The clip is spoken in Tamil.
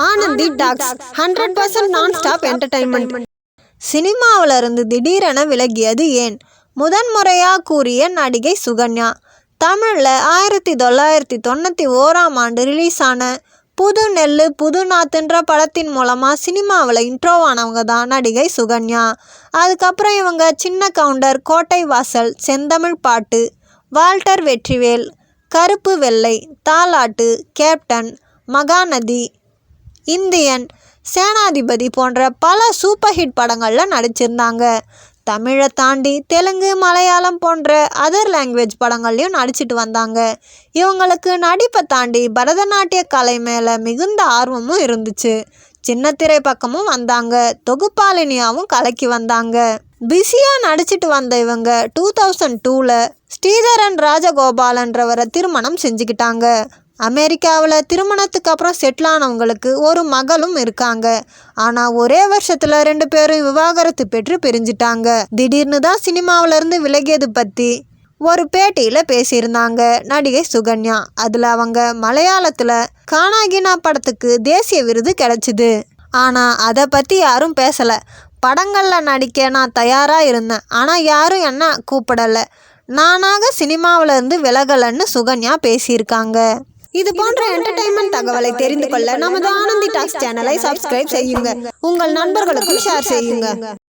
Anandhi talks hundred percent non stop entertainment சினிமாவில் இருந்து திடீரென விலகியது ஏன்? முதன்முறையாக கூறிய நடிகை சுகன்யா தமிழில் ஆயிரத்தி தொள்ளாயிரத்தி தொண்ணூற்றி ஓராம் ஆண்டு ரிலீஸ் ஆன புது நெல்லு புது நாத்துன்ற படத்தின் மூலமாக சினிமாவில் இன்ட்ரோவானவங்க தான் நடிகை சுகன்யா. அதுக்கப்புறம் இவங்க சின்ன கவுண்டர் கோட்டை வாசல் செந்தமிழ் பாட்டு வால்டர் வெற்றிவேல் கருப்பு வெள்ளை தாலாட்டு கேப்டன் மகாநதி இந்தியன் சேனாதிபதி போன்ற பல சூப்பர் ஹிட் படங்களில் நடிச்சிருந்தாங்க. தமிழை தாண்டி தெலுங்கு மலையாளம் போன்ற அதர் லாங்குவேஜ் படங்கள்லையும் நடிச்சிட்டு வந்தாங்க. இவங்களுக்கு நடிப்பை தாண்டி பரதநாட்டிய கலை மேலே மிகுந்த ஆர்வமும் இருந்துச்சு. சின்னத்திரை பக்கமும் வந்தாங்க. தொகுப்பாளினியாவும் கலக்கி வந்தாங்க. பிஸியாக நடிச்சிட்டு வந்த இவங்க டூ தௌசண்ட் டூவில் ஸ்ரீதரன் ராஜகோபாலன்றவரை திருமணம் செஞ்சுக்கிட்டாங்க. அமெரிக்காவில் திருமணத்துக்கு அப்புறம் செட்டில் ஆனவங்களுக்கு ஒரு மகளும் இருக்காங்க. ஆனால் ஒரே வருஷத்தில் ரெண்டு பேரும் விவாகரத்து பெற்று பிரிஞ்சிட்டாங்க. திடீர்னு தான் சினிமாவிலேருந்து விலகியது பற்றி ஒரு பேட்டியில் பேசியிருந்தாங்க நடிகை சுகன்யா. அதில் அவங்க மலையாளத்தில் கானாகினா படத்துக்கு தேசிய விருது கிடைச்சிது. ஆனால் அதை பற்றி யாரும் பேசலை. படங்களில் நடிக்க நான் தயாராக இருந்தேன். ஆனால் யாரும் என்ன கூப்பிடலை. நானாக சினிமாவிலேருந்து விலகலைன்னு சுகன்யா பேசியிருக்காங்க. இது போன்ற என்டர்டைன்மெண்ட் தகவலை தெரிந்து கொள்ள நமது ஆனந்தி டாக்ஸ் சேனலை சப்ஸ்கிரைப் செய்யுங்க. உங்கள் நண்பர்களுக்கும் ஷேர் செய்யுங்க.